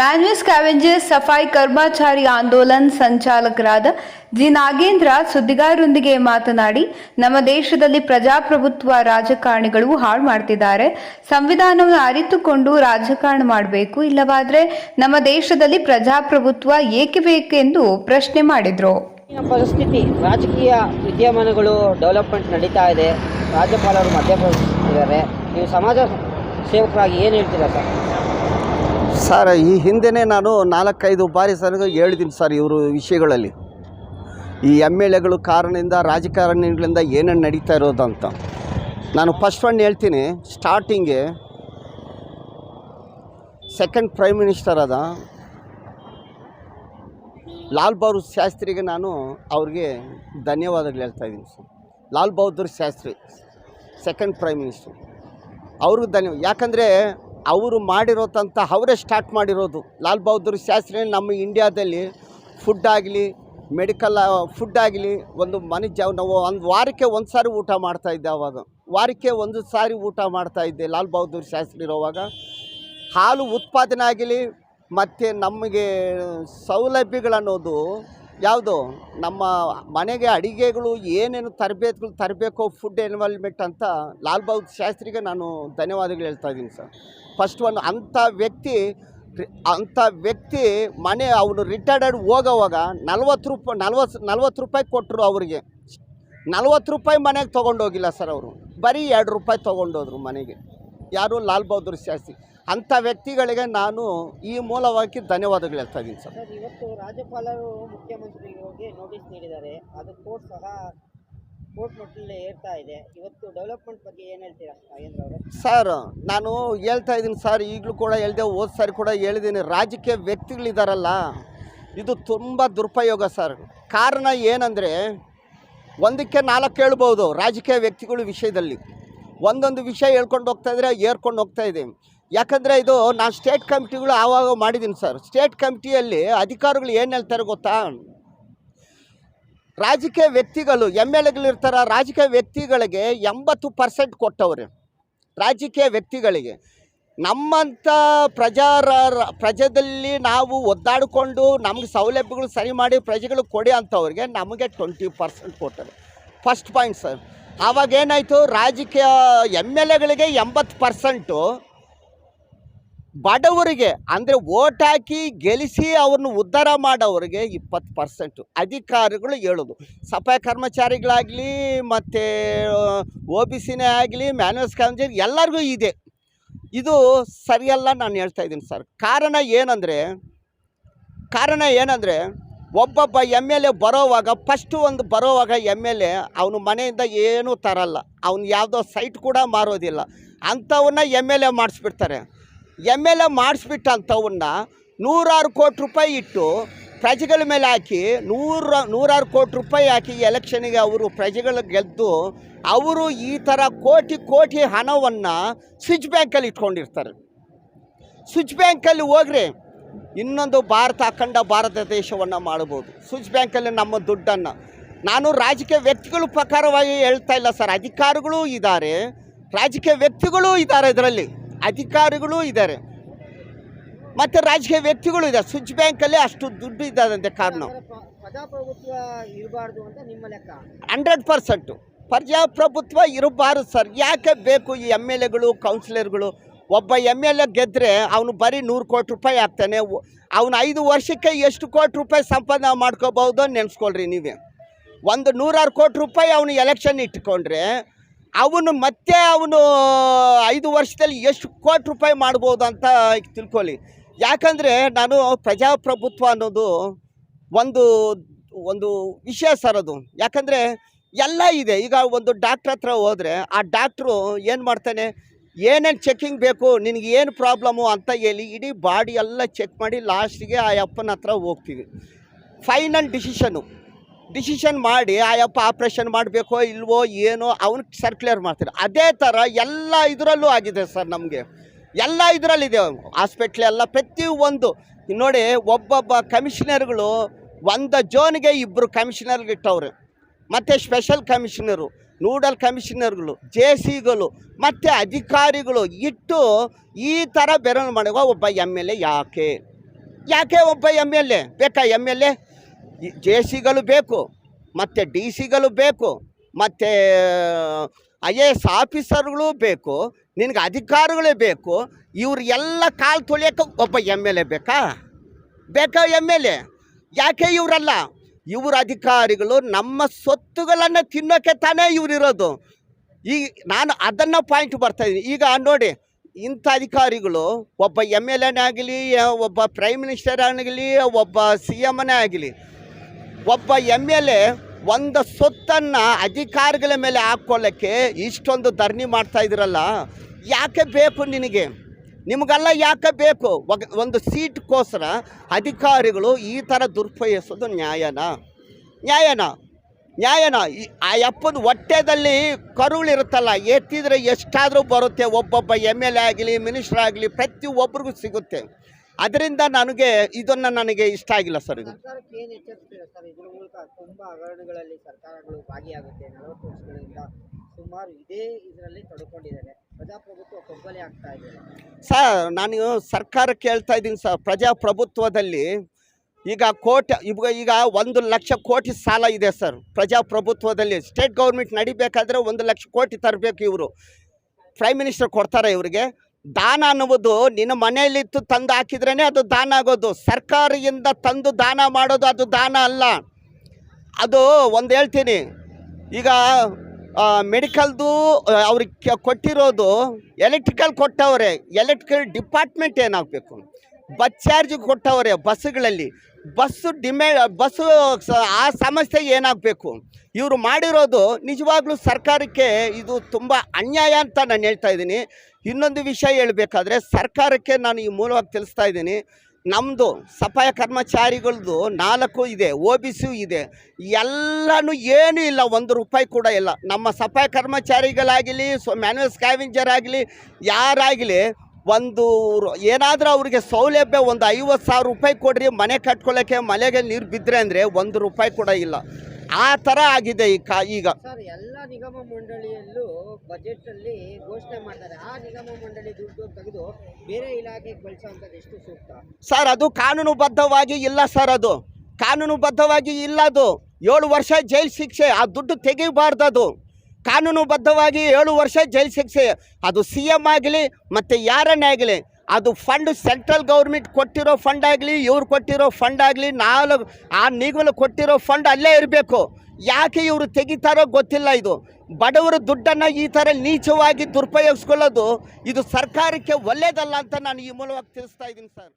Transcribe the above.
Manual scavengers ಸಫಾಯಿ ಕರ್ಮಾಚಾರಿ ಆಂದೋಲನ್ ಸಂಚಾಲಕರಾದ G Nagendra ಸುದ್ದಿಗಾರರೊಂದಿಗೆ ಮಾತನಾಡಿ ನಮ್ಮ ದೇಶದಲ್ಲಿ ಪ್ರಜಾಪ್ರಭುತ್ವ ರಾಜಕಾರಣಿಗಳು ಹಾಳು ಮಾಡ್ತಿದ್ದಾರೆ ಸಂವಿಧಾನವನ್ನು ಅರಿತುಕೊಂಡು ರಾಜಕಾರಣ ಮಾಡಬೇಕು ಇಲ್ಲವಾದ್ರೆ ನಮ್ಮ ದೇಶದಲ್ಲಿ ಪ್ರಜಾಪ್ರಭುತ್ವ ಏಕೆ ಬೇಕೆಂದು ಪ್ರಶ್ನೆ ಮಾಡಿದ್ರು ಪರಿಸ್ಥಿತಿ, ರಾಜಕೀಯ ವಿದ್ಯಮಾನಗಳು ಡೆವಲಪ್ಮೆಂಟ್ ನಡೀತಾ ಇದೆ. ರಾಜ್ಯಪಾಲರು ಮಧ್ಯಪ್ರವೇಶಿಸಿದ್ದಾರೆ. ನೀವು ಸಮಾಜ ಸೇವಕರಾಗಿ ಏನು ಹೇಳ್ತೀರಾ ಸರ್? ಸರ್, ಈ ಹಿಂದೆನೇ ನಾನು ನಾಲ್ಕೈದು ಬಾರಿ ಸರ್ ಹೇಳಿದ್ದೀನಿ ಸರ್ ಇವರು ವಿಷಯಗಳಲ್ಲಿ. ಈ ಎಂ ಎಲ್ ಎಗಳು ಕಾರಣದಿಂದ, ರಾಜಕಾರಣಿಗಳಿಂದ ಏನೇನು ನಡೀತಾ ಇರೋದು ಅಂತ. ನಾನು ಫಸ್ಟ್ ಒನ್ ಹೇಳ್ತೀನಿ ಸ್ಟಾರ್ಟಿಂಗೆ ಸೆಕೆಂಡ್ ಪ್ರೈಮ್ ಮಿನಿಸ್ಟರ್ ಆದ ಲಾಲ್ ಬಹದ್ದೂರ್ ಶಾಸ್ತ್ರಿಗೆ ನಾನು ಅವ್ರಿಗೆ ಧನ್ಯವಾದಗಳು ಹೇಳ್ತಾ ಇದ್ದೀನಿ sir. Lal Bahadur Shastri second prime minister ಅವ್ರಿಗೂ ಧನ್ಯ ಯಾಕಂದರೆ ಅವರು ಮಾಡಿರೋದಂಥ ಅವರೇ ಸ್ಟಾರ್ಟ್ ಮಾಡಿರೋದು. ಲಾಲ್ ಬಹದ್ದೂರ್ ಶಾಸ್ತ್ರಿ ನಮ್ಮ ಇಂಡಿಯಾದಲ್ಲಿ ಫುಡ್ ಆಗಲಿ ಮೆಡಿಕಲ್ ಫುಡ್ ಆಗಲಿ ಒಂದು ಮನೆ ಜಾವ ನಾವು ಒಂದು ವಾರಕ್ಕೆ ಒಂದು ಸಾರಿ ಊಟ ಮಾಡ್ತಾಯಿದ್ದೆ ಅವಾಗ. ವಾರಕ್ಕೆ ಒಂದು ಸಾರಿ ಊಟ ಮಾಡ್ತಾಯಿದ್ದೆ ಲಾಲ್ ಬಹದ್ದೂರ್ ಶಾಸ್ತ್ರಿ ಇರೋವಾಗ. ಹಾಲು ಉತ್ಪಾದನೆ ಆಗಲಿ, ಮತ್ತು ನಮಗೆ ಸೌಲಭ್ಯಗಳನ್ನೋದು ಯಾವುದು? ನಮ್ಮ ಮನೆಗೆ ಅಡಿಗೆಗಳು ಏನೇನು ತರಬೇತಿಗಳು ತರಬೇಕು ಫುಡ್ ಎನ್ವಾಲ್ಮೆಂಟ್ ಅಂತ ಲಾಲ್ ಬಹದ್ದೂರ್ ಶಾಸ್ತ್ರಿಗೆ ನಾನು ಧನ್ಯವಾದಗಳು ಹೇಳ್ತಾ ಇದ್ದೀನಿ ಸರ್. ಫಸ್ಟ್ ಒನ್ ಅಂಥ ವ್ಯಕ್ತಿ ಅಂಥ ವ್ಯಕ್ತಿ ಮನೆ ಅವನು ರಿಟೈರ್ಡ್ ಹೋಗೋವಾಗ ನಲ್ವತ್ತು ರೂಪಾಯಿ ನಲ್ವತ್ತು ನಲ್ವತ್ತು ರೂಪಾಯಿ ಕೊಟ್ಟರು ಅವರಿಗೆ. ನಲ್ವತ್ತು ರೂಪಾಯಿ ಮನೆಗೆ ತೊಗೊಂಡೋಗಿಲ್ಲ ಸರ್ ಅವರು. ಬರೀ ಎರಡು ರೂಪಾಯಿ ತೊಗೊಂಡೋದ್ರು ಮನೆಗೆ. ಯಾರು? ಲಾಲ್ ಬಹದ್ದೂರ್ ಶಾಸ್ತ್ರಿ. ಅಂಥ ವ್ಯಕ್ತಿಗಳಿಗೆ ನಾನು ಈ ಮೂಲವಾಗಿ ಧನ್ಯವಾದಗಳು ಹೇಳ್ತಾ ಇದ್ದೀನಿ ಸರ್. ಇವತ್ತು ರಾಜ್ಯಪಾಲರು ಮುಖ್ಯಮಂತ್ರಿಗೆ ನೋಟಿಸ್ ನೀಡಿದ್ದಾರೆ. ಅದು ಕೋರ್ಟ್ ಸಹ ಕೋರ್ಟ್ ಮಟ್ಟದಲ್ಲಿ ಏರ್ತಾ ಇದೆ. ಇವತ್ತು ಡೆವಲಪ್ಮೆಂಟ್ ಬಗ್ಗೆ ಏನು ಹೇಳ್ತೀರಾ ನಾಗೇಂದ್ರ ಅವರೇ? ಸರ್ ನಾನು ಹೇಳ್ತಾ ಇದ್ದೀನಿ ಸರ್ ಈಗಲೂ ಕೂಡ ಹೇಳ್ದೆ ಹೋದ ಸಾರಿ ಕೂಡ ಹೇಳಿದ್ದೀನಿ. ರಾಜಕೀಯ ವ್ಯಕ್ತಿಗಳಿದಾರಲ್ಲ ಇದು ತುಂಬ ದುರುಪಯೋಗ ಸರ್. ಕಾರಣ ಏನಂದರೆ ಒಂದಕ್ಕೆ ನಾಲ್ಕು ಹೇಳ್ಬೋದು ರಾಜಕೀಯ ವ್ಯಕ್ತಿಗಳ ವಿಷಯದಲ್ಲಿ. ಒಂದೊಂದು ವಿಷಯ ಹೇಳ್ಕೊಂಡು ಹೋಗ್ತಾ ಇದ್ರೆ ಏರ್ಕೊಂಡು ಹೋಗ್ತಾ ಇದೆ. ಯಾಕಂದರೆ ಇದು ನಾನು ಸ್ಟೇಟ್ ಕಮಿಟಿಗಳು ಆವಾಗ ಮಾಡಿದ್ದೀನಿ ಸರ್ ಸ್ಟೇಟ್ ಕಮಿಟಿಯಲ್ಲಿ ಅಧಿಕಾರಿಗಳು ಏನು ಹೇಳ್ತಾರೆ ಗೊತ್ತಾ? ರಾಜಕೀಯ ವ್ಯಕ್ತಿಗಳು ಎಂ ಎಲ್ ಎಗಳಿರ್ತಾರ, ರಾಜಕೀಯ ವ್ಯಕ್ತಿಗಳಿಗೆ ಎಂಬತ್ತು ಪರ್ಸೆಂಟ್ ಕೊಟ್ಟವ್ರೆ. ರಾಜಕೀಯ ವ್ಯಕ್ತಿಗಳಿಗೆ. ನಮ್ಮಂಥ ಪ್ರಜಾರ, ಪ್ರಜದಲ್ಲಿ ನಾವು ಒದ್ದಾಡಿಕೊಂಡು ನಮ್ಗೆ ಸೌಲಭ್ಯಗಳು ಸರಿ ಮಾಡಿ ಪ್ರಜೆಗಳು ಕೊಡಿ ಅಂಥವ್ರಿಗೆ ನಮಗೆ ಟ್ವೆಂಟಿ ಪರ್ಸೆಂಟ್ ಕೊಟ್ಟರು ಫಸ್ಟ್ ಪಾಯಿಂಟ್ ಸರ್ ಆವಾಗೇನಾಯಿತು ರಾಜಕೀಯ ಎಂ ಎಲ್ ಎಗಳಿಗೆ ಎಂಬತ್ತು ಪರ್ಸೆಂಟು ಬಡವರಿಗೆ, ಅಂದರೆ ಓಟ್ ಹಾಕಿ ಗೆಲಿಸಿ ಅವ್ರನ್ನ ಉದ್ಧಾರ ಮಾಡೋವ್ರಿಗೆ ಇಪ್ಪತ್ತು ಪರ್ಸೆಂಟು ಅಧಿಕಾರಿಗಳು ಹೇಳೋದು. ಸಫಾಯಿ ಕರ್ಮಚಾರಿಗಳಾಗಲಿ, ಮತ್ತು ಒ ಬಿ ಸಿನೇ ಆಗಲಿ ಮ್ಯಾನ್ಯಸ್ ಕಾಂಜರ್ ಎಲ್ಲರಿಗೂ ಇದೆ. ಇದು ಸರಿಯಲ್ಲ ನಾನು ಹೇಳ್ತಾ ಇದ್ದೀನಿ ಸರ್. ಕಾರಣ ಏನಂದರೆ ಕಾರಣ ಏನಂದರೆ, ಒಬ್ಬೊಬ್ಬ ಎಂ ಎಲ್ ಎ ಬರೋವಾಗ ಫಸ್ಟು ಒಂದು ಬರೋವಾಗ ಎಂ ಎಲ್ ಎ ಅವನು ಮನೆಯಿಂದ ಏನೂ ತರಲ್ಲ. ಅವ್ನು ಯಾವುದೋ ಸೈಟ್ ಕೂಡ ಮಾರೋದಿಲ್ಲ. ಅಂಥವನ್ನ ಎಂ ಎಲ್ ಎ ಮಾಡಿಸ್ಬಿಡ್ತಾರೆ. ಎಂ ಎಲ್ ಎ ಮಾಡಿಸ್ಬಿಟ್ಟಂಥವನ್ನ ನೂರಾರು ಕೋಟಿ ರೂಪಾಯಿ ಇಟ್ಟು ಪ್ರಜೆಗಳ ಮೇಲೆ ಹಾಕಿ ನೂರ, ನೂರಾರು ಕೋಟಿ ರೂಪಾಯಿ ಹಾಕಿ ಎಲೆಕ್ಷನಿಗೆ ಅವರು ಪ್ರಜೆಗಳು ಗೆದ್ದು ಅವರು ಈ ಥರ ಕೋಟಿ ಕೋಟಿ ಹಣವನ್ನು ಸ್ವಿಚ್ ಬ್ಯಾಂಕಲ್ಲಿ ಇಟ್ಕೊಂಡಿರ್ತಾರೆ. ಸ್ವಿಚ್ ಬ್ಯಾಂಕಲ್ಲಿ ಹೋಗ್ರಿ, ಇನ್ನೊಂದು ಭಾರತ, ಅಖಂಡ ಭಾರತ ದೇಶವನ್ನು ಮಾಡ್ಬೋದು. ಸ್ವಿಚ್ ಬ್ಯಾಂಕಲ್ಲಿ ನಮ್ಮ ದುಡ್ಡನ್ನು. ನಾನು ರಾಜಕೀಯ ವ್ಯಕ್ತಿಗಳ ಪ್ರಕಾರವಾಗಿ ಹೇಳ್ತಾ ಇಲ್ಲ ಸರ್. ಅಧಿಕಾರಿಗಳು ಇದ್ದಾರೆ. ರಾಜಕೀಯ ವ್ಯಕ್ತಿಗಳೂ ಇದ್ದಾರೆ ಇದರಲ್ಲಿ. ಅಧಿಕಾರಿಗಳು ಇದ್ದಾರೆ. ಮತ್ತು ರಾಜಕೀಯ ವ್ಯಕ್ತಿಗಳು ಇದ್ದಾರೆ. ಸ್ವಿಚ್ ಬ್ಯಾಂಕಲ್ಲಿ ಅಷ್ಟು ದುಡ್ಡು ಇದ್ದಾದಂತೆ ಕಾರಣ. Hundred percent. ಪ್ರಜಾಪ್ರಭುತ್ವ ಇರಬಾರದು ಸರ್. ಯಾಕೆ ಬೇಕು ಈ ಎಂ ಎಲ್ ಎಗಳು ಕೌನ್ಸಿಲರ್ಗಳು ಒಬ್ಬ ಎಂ ಎಲ್ ಎ ಗೆದ್ದರೆ ಅವನು ಬರೀ ನೂರು ಕೋಟಿ ರೂಪಾಯಿ ಆಗ್ತಾನೆ. ಅವನು ಐದು ವರ್ಷಕ್ಕೆ ಎಷ್ಟು ಕೋಟಿ ರೂಪಾಯಿ ಸಂಪಾದನೆ ಮಾಡ್ಕೋಬಹುದು ನೆನೆಸ್ಕೊಳ್ರಿ ನೀವೇ. ಒಂದು ನೂರಾರು ಕೋಟಿ ರೂಪಾಯಿ ಅವನು ಎಲೆಕ್ಷನ್ ಇಟ್ಕೊಂಡ್ರೆ ಅವನು ಮತ್ತೆ ಅವನು ಐದು ವರ್ಷದಲ್ಲಿ ಎಷ್ಟು ಕೋಟಿ ರೂಪಾಯಿ ಮಾಡ್ಬೋದು ಅಂತ ತಿಳ್ಕೊಳ್ಳಿ. ಯಾಕಂದರೆ ನಾನು ಪ್ರಜಾಪ್ರಭುತ್ವ ಅನ್ನೋದು ಒಂದು ಒಂದು ವಿಷಯ ಸರ್ ಅದು. ಯಾಕಂದರೆ ಎಲ್ಲ ಇದೆ. ಈಗ ಒಂದು ಡಾಕ್ಟ್ರ್ ಹತ್ರ ಹೋದರೆ ಆ ಡಾಕ್ಟ್ರು ಏನು ಮಾಡ್ತಾನೆ? ಏನೇನು ಚೆಕಿಂಗ್ ಬೇಕು? ನಿನಗೆ ಏನು ಪ್ರಾಬ್ಲಮ್ಮು ಅಂತ ಹೇಳಿ ಇಡೀ ಬಾಡಿ ಎಲ್ಲ ಚೆಕ್ ಮಾಡಿ ಲಾಸ್ಟಿಗೆ ಆ ಅಪ್ಪನ ಹತ್ರ ಹೋಗ್ತೀವಿ. ಫೈನಲ್ ಡಿಸಿಷನು ಡಿಸಿಷನ್ ಮಾಡಿ ಆಯಪ್ಪ ಆಪ್ರೇಷನ್ ಮಾಡಬೇಕೋ ಇಲ್ವೋ ಏನೋ ಅವನು ಸರ್ಕ್ಯುಲರ್ ಮಾಡ್ತಾರೆ. ಅದೇ ಥರ ಎಲ್ಲ ಇದರಲ್ಲೂ ಆಗಿದೆ ಸರ್ ನಮಗೆ. ಎಲ್ಲ ಇದರಲ್ಲಿದೆ ಹಾಸ್ಪಿಟ್ಲ್ ಎಲ್ಲ ಪ್ರತಿಯೊಂದು. ನೋಡಿ ಒಬ್ಬೊಬ್ಬ ಕಮಿಷನರ್ಗಳು ಒಂದು ಜೋನ್ಗೆ ಇಬ್ಬರು ಕಮಿಷನರ್ಗೆ ಇಟ್ಟವ್ರೆ. ಮತ್ತು ಸ್ಪೆಷಲ್ ಕಮಿಷನರು ನೂಡಲ್ ಕಮಿಷನರ್ಗಳು ಜೆ ಸಿಗಳು ಮತ್ತು ಅಧಿಕಾರಿಗಳು ಇಟ್ಟು ಈ ಥರ ಬೆರಳು ಮಾಡುವ ಒಬ್ಬ ಎಂ ಎಲ್ ಎ ಯಾಕೆ? ಯಾಕೆ ಒಬ್ಬ ಎಂ ಎಲ್ ಎ ಬೇಕಾ ಎಂ ಎಲ್ ಎ ಜೆ ಸಿಗಳು ಬೇಕು, ಮತ್ತು ಡಿ ಸಿಗಳು ಬೇಕು, ಮತ್ತು ಐ ಎ ಎಸ್ ಆಫೀಸರ್ಗಳು ಬೇಕು, ನಿನಗೆ ಅಧಿಕಾರಿಗಳೇ ಬೇಕು, ಇವ್ರು ಎಲ್ಲ ಕಾಲು ತೊಳೆಯೋಕೆ ಒಬ್ಬ ಎಂ ಎಲ್ ಎ ಬೇಕಾ? ಬೇಕಾ ಎಂ ಎಲ್ ಎ? ಯಾಕೆ ಇವರಲ್ಲ? ಇವ್ರ ಅಧಿಕಾರಿಗಳು ನಮ್ಮ ಸ್ವತ್ತುಗಳನ್ನು ತಿನ್ನೋಕ್ಕೆ ತಾನೇ ಇವರಿರೋದು ಈ, ನಾನು ಅದನ್ನು ಪಾಯಿಂಟ್ ಬರ್ತಾಯಿದ್ದೀನಿ ಈಗ ನೋಡಿ, ಇಂಥ ಅಧಿಕಾರಿಗಳು ಒಬ್ಬ ಎಂ ಎಲ್ ಎನೇ ಆಗಲಿ, ಒಬ್ಬ ಪ್ರೈಮ್ ಮಿನಿಸ್ಟರ್ ಆಗಲಿ, ಒಬ್ಬ ಸಿ ಎಮ್ನೇ ಆಗಲಿ ಒಬ್ಬ ಎಂ ಎಲ್ ಎ ಒಂದು ಸೊತ್ತನ್ನು ಅಧಿಕಾರಿಗಳ ಮೇಲೆ ಹಾಕ್ಕೊಳ್ಳೋಕ್ಕೆ ಇಷ್ಟೊಂದು ಧರಣಿ ಮಾಡ್ತಾ ಇದ್ರಲ್ಲ, ಯಾಕೆ ಬೇಕು ನಿನಗೆ? ನಿಮಗೆಲ್ಲ ಯಾಕೆ ಬೇಕು? ಒಂದು ಸೀಟ್ಗೋಸ್ಕರ ಅಧಿಕಾರಿಗಳು ಈ ಥರ ದುರುಪಯೋಗಿಸೋದು ನ್ಯಾಯನ? ನ್ಯಾಯನ? ನ್ಯಾಯನ? ಆ ಅಪ್ಪನ ಹೊಟ್ಟೆದಲ್ಲಿ ಕರುಳಿರುತ್ತಲ್ಲ ಎತ್ತಿದರೆ ಎಷ್ಟಾದರೂ ಬರುತ್ತೆ, ಒಬ್ಬೊಬ್ಬ ಎಂ ಎಲ್ ಎ ಆಗಲಿ, ಮಿನಿಸ್ಟರ್ ಆಗಲಿ, ಪ್ರತಿಯೊಬ್ಬರಿಗೂ ಸಿಗುತ್ತೆ. ಅದರಿಂದ ನನಗೆ ಇದನ್ನು ನನಗೆ ಇಷ್ಟ ಆಗಿಲ್ಲ ಸರ್ ಇದು. ಸರ್? ನಾನು ಸರ್ಕಾರ ಕೇಳ್ತಾ ಇದ್ದೀನಿ ಸರ್ ಪ್ರಜಾಪ್ರಭುತ್ವದಲ್ಲಿ ಈಗ ಕೋಟಿ ಈಗ ಈಗ ಒಂದು ಲಕ್ಷ ಕೋಟಿ ಸಾಲ ಇದೆ ಸರ್. ಪ್ರಜಾಪ್ರಭುತ್ವದಲ್ಲಿ ಸ್ಟೇಟ್ ಗೌರ್ಮೆಂಟ್ ನಡಿಬೇಕಾದ್ರೆ ಒಂದು ಲಕ್ಷ ಕೋಟಿ ತರಬೇಕು ಇವರು. ಪ್ರೈಮ್ ಮಿನಿಸ್ಟರ್ ಕೊಡ್ತಾರೆ ಇವರಿಗೆ. ದಾನ ಅನ್ನುವುದು ನಿನ್ನ ಮನೆಯಲ್ಲಿತ್ತು ತಂದು ಹಾಕಿದ್ರೇ ಅದು ದಾನ ಆಗೋದು. ಸರ್ಕಾರದಿಂದ ತಂದು ದಾನ ಮಾಡೋದು ಅದು ದಾನ ಅಲ್ಲ. ಅದು ಒಂದು ಹೇಳ್ತೀನಿ. ಈಗ ಮೆಡಿಕಲ್ದು ಅವ್ರಿಗೆ ಕೊಟ್ಟಿರೋದು, ಎಲೆಕ್ಟ್ರಿಕಲ್ ಕೊಟ್ಟವ್ರೆ. ಎಲೆಕ್ಟ್ರಿಕಲ್ ಡಿಪಾರ್ಟ್ಮೆಂಟ್ ಏನಾಗಬೇಕು? ಬಸ್ ಚಾರ್ಜ್ ಕೊಟ್ಟವರೇ ಬಸ್ಸುಗಳಲ್ಲಿ. ಬಸ್ಸು ಡಿಮ್ಯಾಂಡ್, ಬಸ್ಸು ಆ ಸಮಸ್ಯೆ ಏನಾಗಬೇಕು? ಇವರು ಮಾಡಿರೋದು ನಿಜವಾಗ್ಲೂ ಸರ್ಕಾರಕ್ಕೆ ಇದು ತುಂಬ ಅನ್ಯಾಯ ಅಂತ ನಾನು ಹೇಳ್ತಾ ಇದ್ದೀನಿ. ಇನ್ನೊಂದು ವಿಷಯ ಹೇಳಬೇಕಾದ್ರೆ ಸರ್ಕಾರಕ್ಕೆ ನಾನು ಈ ಮೂಲವಾಗಿ ತಿಳಿಸ್ತಾ ಇದ್ದೀನಿ. ನಮ್ಮದು ಸಫಾಯ ಕರ್ಮಚಾರಿಗಳದ್ದು ನಾಲ್ಕು ಇದೆ, ಒ ಬಿ ಸಿ ಇದೆ. ಎಲ್ಲನೂ ಏನೂ ಇಲ್ಲ, ಒಂದು ರೂಪಾಯಿ ಕೂಡ ಇಲ್ಲ. ನಮ್ಮ ಸಫಾಯ ಕರ್ಮಚಾರಿಗಳಾಗಲಿ, ಸೊ, ಮ್ಯಾನ್ಯಲ್ ಸ್ಕ್ಯಾವೆಂಜರ್ ಆಗಲಿ, ಯಾರಾಗಲಿ ಒಂದು ಏನಾದರೂ ಅವ್ರಿಗೆ ಸೌಲಭ್ಯ ಒಂದು ಐವತ್ತು ಸಾವಿರ ರೂಪಾಯಿ ಕೊಡ್ರಿ ಮನೆ ಕಟ್ಕೊಳ್ಳೋಕ್ಕೆ ಮನೆಗೆ ನೀರು ಬಿದ್ದರೆ ಅಂದರೆ ಒಂದು ರೂಪಾಯಿ ಕೂಡ ಇಲ್ಲ. ಆ ಥರ ಆಗಿದೆ ಈ ಕಾ ಈಗ. ಎಲ್ಲ ನಿಗಮ ಮಂಡಳಿಯಲ್ಲೂ ಬಜೆಟ್ ಅಲ್ಲಿ ಘೋಷಣೆ ಮಾಡ್ತಾರೆ. ಆ ನಿಗಮ ಮಂಡಳಿ ದುಡ್ಡು ತೆಗೆದು ಬೇರೆ ಇಲಾಖೆಗೆ ಬಳಸುವಂಥದ್ದು ಎಷ್ಟು ಸೂಕ್ತ? ಸರ್ ಅದು ಕಾನೂನುಬದ್ಧವಾಗಿ ಇಲ್ಲ ಸರ್ ಅದು. ಕಾನೂನುಬದ್ಧವಾಗಿ ಇಲ್ಲ ಅದು. ಏಳು ವರ್ಷ ಜೈಲು ಶಿಕ್ಷೆ ಆ ದುಡ್ಡು ತೆಗಿಬಾರ್ದು ಅದು ಕಾನೂನುಬದ್ಧವಾಗಿ ಏಳು ವರ್ಷ ಜೈಲು ಶಿಕ್ಷೆ. ಅದು ಸಿ ಎಂ ಆಗಲಿ, ಮತ್ತು ಯಾರನ್ನೇ ಆಗಲಿ, ಅದು ಫಂಡ್ ಸೆಂಟ್ರಲ್ ಗೌರ್ಮೆಂಟ್ ಕೊಟ್ಟಿರೋ ಫಂಡ್ ಆಗಲಿ, ಇವ್ರು ಕೊಟ್ಟಿರೋ ಫಂಡ್ ಆಗಲಿ, ನಾಲ್ಕು, ಆ ನಿಗಮ ಕೊಟ್ಟಿರೋ ಫಂಡ್ ಅಲ್ಲೇ ಇರಬೇಕು. ಯಾಕೆ ಇವರು ತೆಗಿತಾರೋ ಗೊತ್ತಿಲ್ಲ ಇದು. ಬಡವರ ದುಡ್ಡನ್ನು ಈ ಥರ ನೀಚವಾಗಿ ದುರುಪಯೋಗಿಸ್ಕೊಳ್ಳೋದು ಇದು ಸರ್ಕಾರಕ್ಕೆ ಒಳ್ಳೆಯದಲ್ಲ ಅಂತ ನಾನು ಈ ಮೂಲವಾಗಿ ತಿಳಿಸ್ತಾ ಇದ್ದೀನಿ ಸರ್.